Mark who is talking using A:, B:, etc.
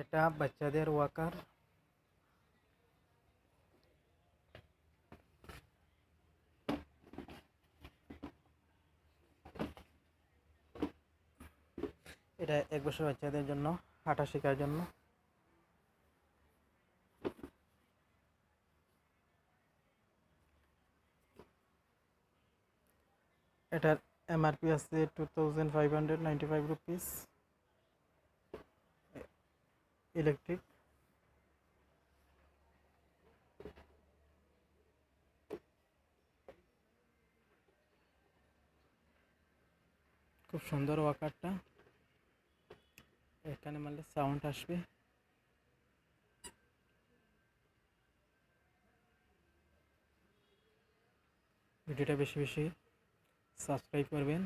A: এটা বাচ্চাদের ওয়াকার। এটা এক বছর বাচ্চাদের জন্য, হাঁটা শেখার জন্য। এটার এমআরপি আছে two thousand five hundred ninety five rupees electric খুব সুন্দর ওয়াকারটা। এখানে মারলে সাউন্ড আসবে। ভিডিওটা বেশি বেশি সাবস্ক্রাইব করবেন।